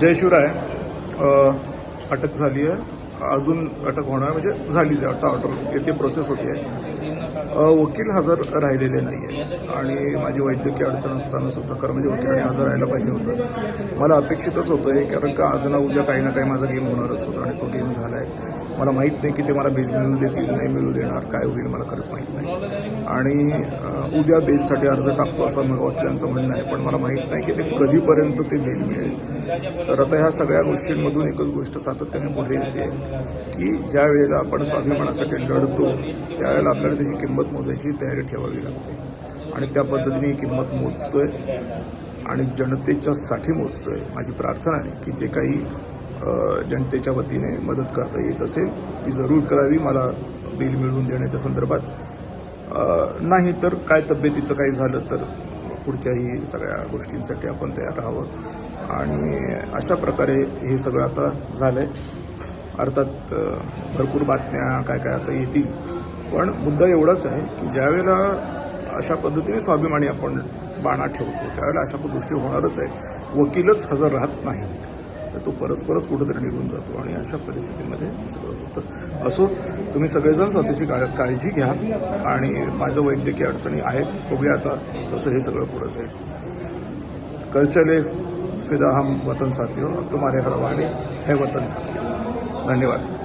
जय शिवराय. अटक झाली आहे. अजून अटक होणार म्हणजे झालीच आहे. आता ऑर्डर येथे प्रोसेस होती. आहे वकील हजर राहिलेले नाही आहेत आणि माझी वैद्यकीय अडचण असताना सुद्धा खरं म्हणजे वकिलाने हजर राहायला पाहिजे होतं. मला अपेक्षितच होतं हे कारण का आज ना उद्या काही ना काही माझा गेम होणारच होता आणि तो गेम झाला आहे मला माहीत नाही की ते मला बेल मिळू देतील नाही मिळू देणार काय होईल मला खरंच माहीत नाही. आणि उद्या बेलसाठी अर्ज टाकतो असं मग वकिलांचं म्हणणं आहे पण मला माहीत नाही की ते कधीपर्यंत ते बेल मिळेल. तर आता ह्या सगळ्या गोष्टींमधून एकच गोष्ट सातत्याने पुढे येते की ज्या वेळेला आपण स्वाभिमानासाठी लढतो त्यावेळेला आपल्याला त्याची किंमत मोजायची तयारी ठेवावी लागते. आणि त्या पद्धतीने किंमत मोजतोय आणि जनतेच्यासाठी मोजतोय. माझी प्रार्थना आहे की जे काही जनतेच्या वतीने मदत करता येत असेल ती जरूर करावी. मला बिल मिळवून देण्याच्या संदर्भात. नाही तर काय तब्येतीचं काही झालं तर पुढच्याही सगळ्या गोष्टींसाठी आपण तयार राहावं. आणि अशा प्रकारे हे सगळं आता झालं आहे अर्थात भरपूर बातम्या काय काय आता येतील. पण मुद्दा एवढाच आहे की ज्यावेळेला अशा पद्धतीने स्वाभिमानी आपण बाणा ठेवतो त्यावेळेला अशा गोष्टी होणारच आहे वकीलच हजर राहत नाही तर तो परस्परच कुठेतरी निघून जातो आणि अशा परिस्थितीमध्ये सगळं होतं. असो तुम्ही सगळेजण स्वतःची काळ- काळजी घ्या आणि माझ्या वैद्यकीय अडचणी आहेत बघूया आता तसं हे सगळं पुढं जाईल. कर फिदा हम वतन साथियो अब तुम्हारे हवाले है वतन साथियो. धन्यवाद.